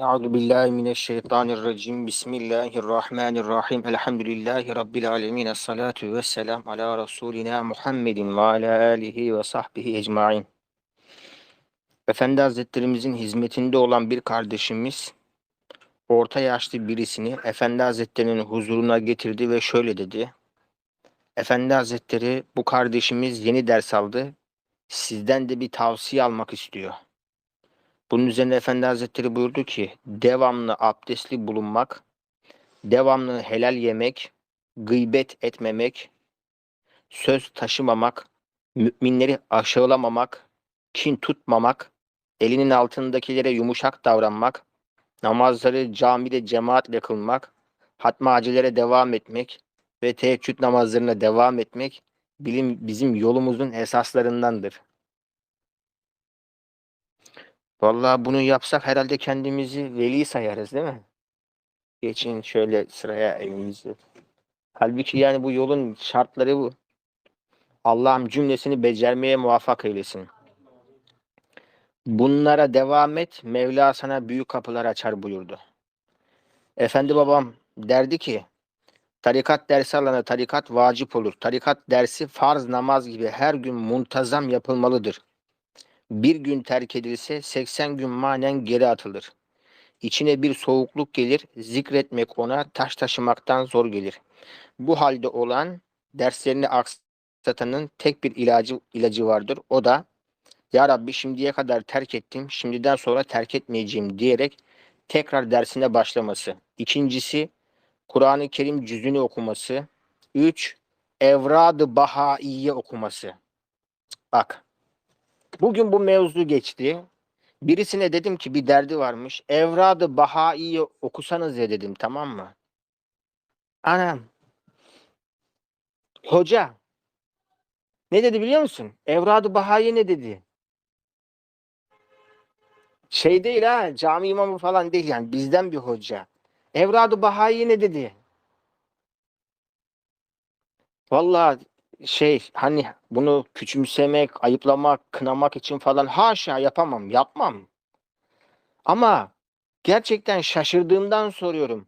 Euzu billahi mineşşeytanirracim. Bismillahirrahmanirrahim. Elhamdülillahi rabbil alamin. Essalatu vesselam ala rasulina Muhammedin ve ala alihi ve sahbihi ecmaîn. Efendi Hazretlerimizin hizmetinde olan bir kardeşimiz orta yaşlı birisini Efendi Hazretlerinin huzuruna getirdi ve şöyle dedi. Efendi Hazretleri bu kardeşimiz yeni ders aldı. Sizden de bir tavsiye almak istiyor. Bunun üzerine Efendi Hazretleri buyurdu ki devamlı abdestli bulunmak, devamlı helal yemek, gıybet etmemek, söz taşımamak, müminleri aşağılamamak, kin tutmamak, elinin altındakilere yumuşak davranmak, namazları camide cemaatle kılmak, hatma acilere devam etmek ve teheccüd namazlarına devam etmek bilim, bizim yolumuzun esaslarındandır. Vallahi bunu yapsak herhalde kendimizi veli sayarız değil mi? Geçin şöyle sıraya elimizi. Halbuki yani bu yolun şartları bu. Allah'ım cümlesini becermeye muvaffak eylesin. Bunlara devam et, Mevla sana büyük kapılar açar buyurdu. Efendi babam derdi ki, tarikat dersi alana tarikat vacip olur. Tarikat dersi farz namaz gibi her gün muntazam yapılmalıdır. Bir gün terk edilse 80 gün manen geri atılır. İçine bir soğukluk gelir, zikretmek ona taş taşımaktan zor gelir. Bu halde olan derslerini aksatanın tek bir ilacı ilacı vardır. O da Ya Rabbi şimdiye kadar terk ettim, şimdiden sonra terk etmeyeceğim diyerek tekrar dersine başlaması. İkincisi Kur'an-ı Kerim cüzünü okuması. Üç, Evrad-ı Bahaiye okuması. Bak Bugün bu mevzu geçti. Birisine dedim ki bir derdi varmış. Evrad-ı Bahai'yi okusanız ya dedim tamam mı? Anam. Hoca. Ne dedi biliyor musun? Evrad-ı Bahai ne dedi? Şey değil ha cami imamı falan değil yani bizden bir hoca. Evrad-ı Bahai ne dedi? Vallahi şey hani bunu küçümsemek, ayıplamak, kınamak için falan haşa yapamam, yapmam. Ama gerçekten şaşırdığımdan soruyorum.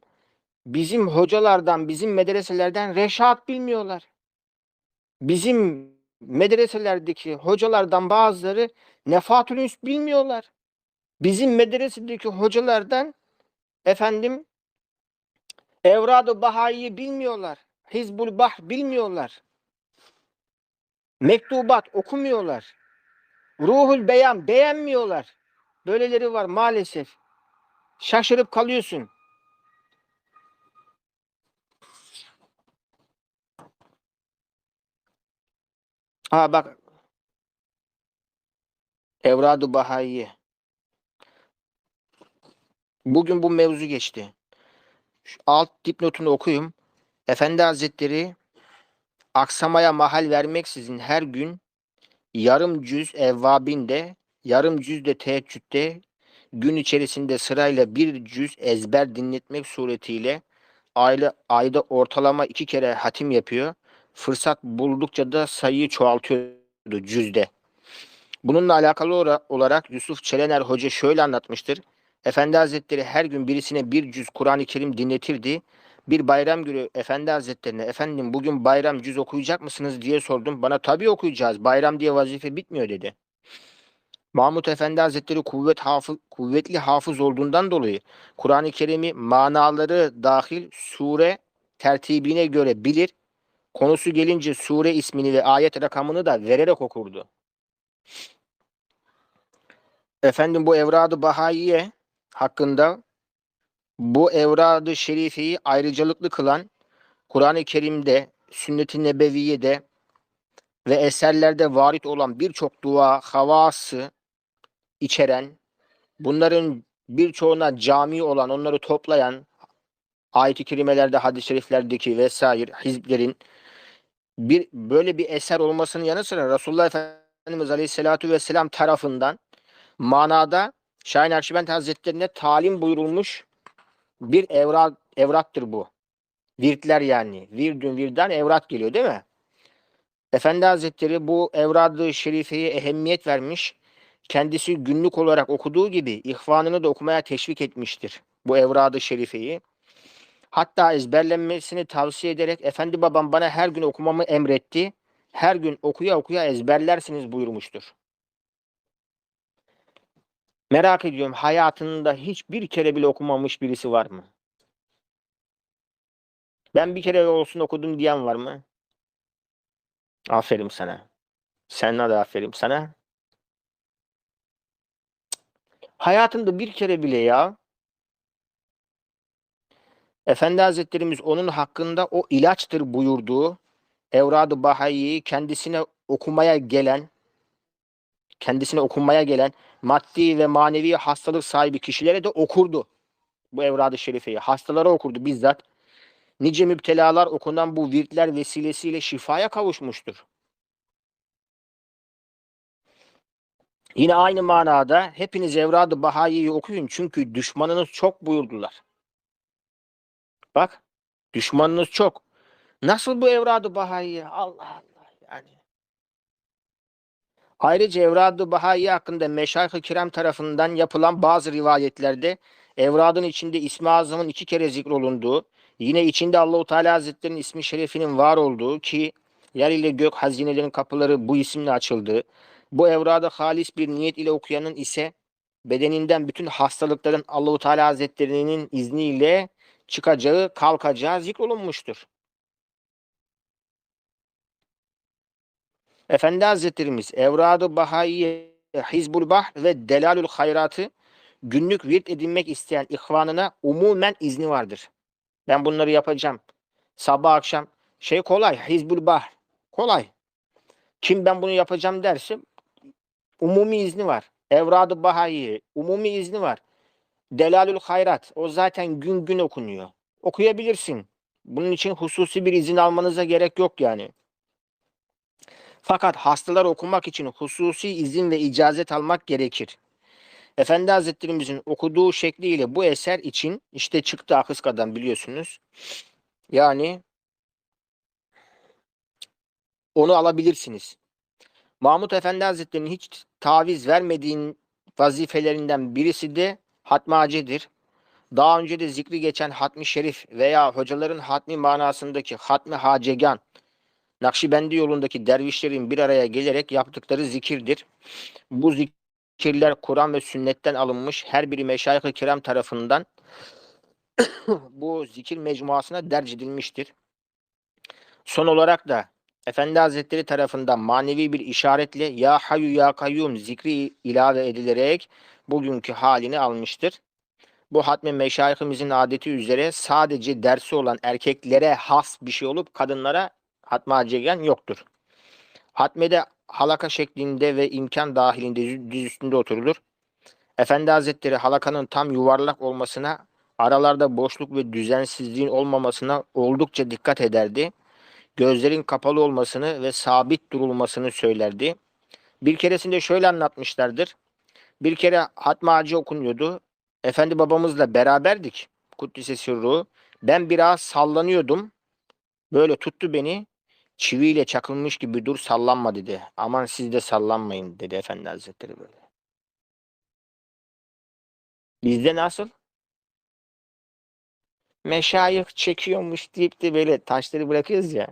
Bizim hocalardan, bizim medreselerden reşat bilmiyorlar. Bizim medreselerdeki hocalardan bazıları nefatül üns bilmiyorlar. Bizim medresedeki hocalardan efendim Evrad-ı Bahai'yi bilmiyorlar. Hizbul Bah bilmiyorlar. Mektubat okumuyorlar. Ruhul beyan beğenmiyorlar. Böyleleri var maalesef. Şaşırıp kalıyorsun. Ha bak. Evradu Bahaiye. Bugün bu mevzu geçti. Şu alt dipnotunu okuyayım. Efendi Hazretleri aksamaya mahal vermeksizin her gün yarım cüz evvabinde, yarım cüz de teheccüde, gün içerisinde sırayla bir cüz ezber dinletmek suretiyle ayda, ayda ortalama iki kere hatim yapıyor. Fırsat buldukça da sayıyı çoğaltıyordu cüzde. Bununla alakalı olarak Yusuf Çelener Hoca şöyle anlatmıştır. Efendi Hazretleri her gün birisine bir cüz Kur'an-ı Kerim dinletirdi bir bayram günü Efendi Hazretlerine efendim bugün bayram cüz okuyacak mısınız diye sordum. Bana tabii okuyacağız. Bayram diye vazife bitmiyor dedi. Mahmut Efendi Hazretleri kuvvet hafız, kuvvetli hafız olduğundan dolayı Kur'an-ı Kerim'i manaları dahil sure tertibine göre bilir. Konusu gelince sure ismini ve ayet rakamını da vererek okurdu. Efendim bu Evrad-ı Bahaiye hakkında bu evrad-ı şerifeyi ayrıcalıklı kılan Kur'an-ı Kerim'de, Sünnet-i Nebeviye'de ve eserlerde varit olan birçok dua havası içeren, bunların birçoğuna cami olan, onları toplayan ayet-i kerimelerde, hadis-i şeriflerdeki vesaire hizplerin bir böyle bir eser olmasının yanı sıra Resulullah Efendimiz Aleyhisselatü Vesselam tarafından manada Şahin Akşibend Hazretlerine talim buyurulmuş bir evrak, evraktır bu. Virtler yani. Virdün virdan evrak geliyor değil mi? Efendi Hazretleri bu evradı şerifeye ehemmiyet vermiş. kendisi günlük olarak okuduğu gibi ihvanını da okumaya teşvik etmiştir bu evradı şerifeyi. Hatta ezberlenmesini tavsiye ederek efendi babam bana her gün okumamı emretti. Her gün okuya okuya ezberlersiniz buyurmuştur. Merak ediyorum hayatında hiçbir kere bile okumamış birisi var mı? Ben bir kere olsun okudum diyen var mı? Aferin sana. Sana da aferin sana. Hayatında bir kere bile ya. Efendi Hazretlerimiz onun hakkında o ilaçtır buyurduğu Evrad-ı Bahai'yi kendisine okumaya gelen kendisine okunmaya gelen maddi ve manevi hastalık sahibi kişilere de okurdu. Bu Evrad-ı Şerife'yi. Hastalara okurdu bizzat. Nice müptelalar okunan bu virtler vesilesiyle şifaya kavuşmuştur. Yine aynı manada hepiniz Evrad-ı Bahai'yi okuyun çünkü düşmanınız çok buyurdular. Bak düşmanınız çok. Nasıl bu Evrad-ı Bahai'yi? Allah Allah yani. Ayrıca Evrad-ı hakkında Meşayih-i Kiram tarafından yapılan bazı rivayetlerde Evradın içinde İsmi Azam'ın iki kere zikrolunduğu, yine içinde Allahu Teala Hazretleri'nin ismi şerefinin var olduğu ki yer ile gök hazinelerin kapıları bu isimle açıldı. Bu evrada halis bir niyet ile okuyanın ise bedeninden bütün hastalıkların Allahu Teala Hazretleri'nin izniyle çıkacağı, kalkacağı zikrolunmuştur. Efendi Hazretlerimiz Evrad-ı Bahaiye, Hizbul Bahr ve Delalül Hayrat'ı günlük virt edinmek isteyen ihvanına umumen izni vardır. Ben bunları yapacağım. Sabah akşam şey kolay. Hizbul Bahr. Kolay. Kim ben bunu yapacağım derse umumi izni var. Evrad-ı Bahaiye umumi izni var. Delalül Hayrat o zaten gün gün okunuyor. Okuyabilirsin. Bunun için hususi bir izin almanıza gerek yok yani. Fakat hastalar okumak için hususi izin ve icazet almak gerekir. Efendi Hazretlerimizin okuduğu şekliyle bu eser için işte çıktı Akıska'dan biliyorsunuz. Yani onu alabilirsiniz. Mahmut Efendi Hazretleri'nin hiç taviz vermediğin vazifelerinden birisi de hatmacedir. Daha önce de zikri geçen hatmi şerif veya hocaların hatmi manasındaki hatmi hacegan Nakşibendi yolundaki dervişlerin bir araya gelerek yaptıkları zikirdir. Bu zikirler Kur'an ve sünnetten alınmış her biri meşayih-i kiram tarafından bu zikir mecmuasına derc edilmiştir. Son olarak da Efendi Hazretleri tarafından manevi bir işaretle Ya Hayyu Ya Kayyum zikri ilave edilerek bugünkü halini almıştır. Bu hatme meşayihimizin adeti üzere sadece dersi olan erkeklere has bir şey olup kadınlara hatma acegen yoktur. Hatmede halaka şeklinde ve imkan dahilinde düz üstünde oturulur. Efendi Hazretleri halakanın tam yuvarlak olmasına, aralarda boşluk ve düzensizliğin olmamasına oldukça dikkat ederdi. Gözlerin kapalı olmasını ve sabit durulmasını söylerdi. Bir keresinde şöyle anlatmışlardır. Bir kere hatma acı okunuyordu. Efendi babamızla beraberdik. Kuddise sürru. Ben biraz sallanıyordum. Böyle tuttu beni çiviyle çakılmış gibi dur sallanma dedi. Aman siz de sallanmayın dedi Efendi Hazretleri böyle. Bizde nasıl? Meşayih çekiyormuş deyip de böyle taşları bırakıyoruz ya.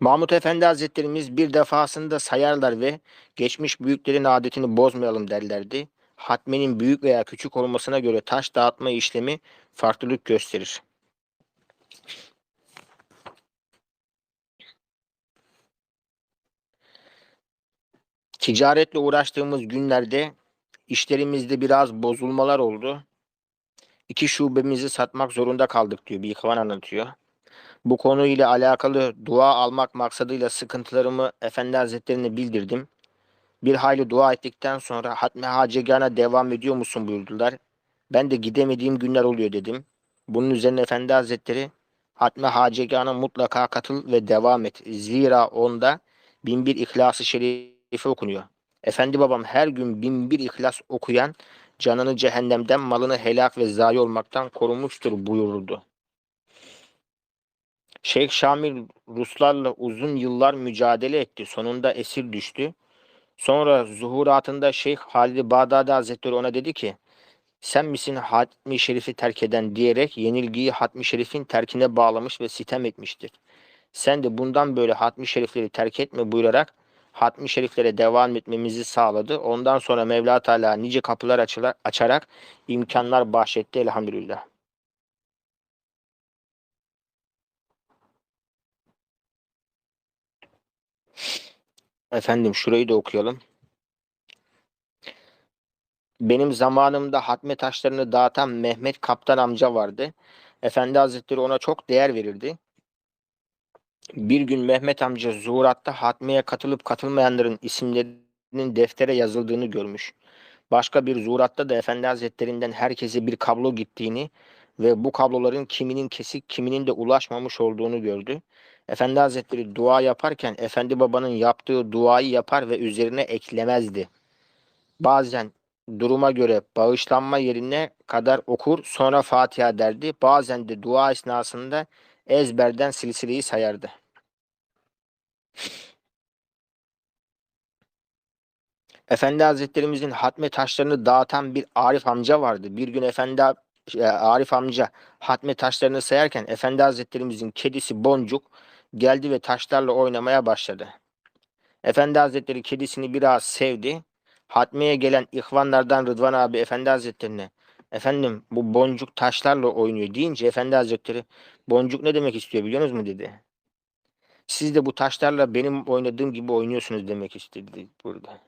Mahmut Efendi Hazretlerimiz bir defasında sayarlar ve geçmiş büyüklerin adetini bozmayalım derlerdi. Hatmenin büyük veya küçük olmasına göre taş dağıtma işlemi farklılık gösterir. Ticaretle uğraştığımız günlerde işlerimizde biraz bozulmalar oldu. İki şubemizi satmak zorunda kaldık diyor bir ihvan anlatıyor. Bu konuyla alakalı dua almak maksadıyla sıkıntılarımı Efendi Hazretlerine bildirdim. Bir hayli dua ettikten sonra Hatme Hacegana devam ediyor musun buyurdular. Ben de gidemediğim günler oluyor dedim. Bunun üzerine Efendi Hazretleri Hatme Hacegana mutlaka katıl ve devam et. Zira onda binbir İhlas-ı Şerifi okunuyor. Efendi babam her gün binbir ihlas okuyan canını cehennemden malını helak ve zayi olmaktan korumuştur buyururdu. Şeyh Şamil Ruslarla uzun yıllar mücadele etti. Sonunda esir düştü. Sonra zuhuratında Şeyh Halid Bağdadi Hazretleri ona dedi ki sen misin Hatmi Şerif'i terk eden diyerek yenilgiyi Hatmi Şerif'in terkine bağlamış ve sitem etmiştir. Sen de bundan böyle Hatmi Şerifleri terk etme buyurarak Hatmi Şeriflere devam etmemizi sağladı. Ondan sonra Mevla Teala nice kapılar açıla- açarak imkanlar bahşetti elhamdülillah. Efendim şurayı da okuyalım. Benim zamanımda hatme taşlarını dağıtan Mehmet Kaptan amca vardı. Efendi Hazretleri ona çok değer verirdi. Bir gün Mehmet amca zuhuratta hatmeye katılıp katılmayanların isimlerinin deftere yazıldığını görmüş. Başka bir zuhuratta da Efendi Hazretlerinden herkese bir kablo gittiğini ve bu kabloların kiminin kesik kiminin de ulaşmamış olduğunu gördü. Efendi Hazretleri dua yaparken Efendi Baba'nın yaptığı duayı yapar ve üzerine eklemezdi. Bazen duruma göre bağışlanma yerine kadar okur sonra Fatiha derdi. Bazen de dua esnasında ezberden silsileyi sayardı. Efendi Hazretlerimizin hatme taşlarını dağıtan bir Arif amca vardı. Bir gün Efendi e, Arif amca hatme taşlarını sayarken Efendi Hazretlerimizin kedisi Boncuk geldi ve taşlarla oynamaya başladı. Efendi Hazretleri kedisini biraz sevdi. Hatmeye gelen ihvanlardan Rıdvan abi Efendi Hazretlerine efendim bu boncuk taşlarla oynuyor deyince Efendi Hazretleri boncuk ne demek istiyor biliyor musunuz dedi. Siz de bu taşlarla benim oynadığım gibi oynuyorsunuz demek istedi burada.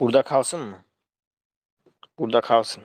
Burada kalsın mı? Burada kalsın.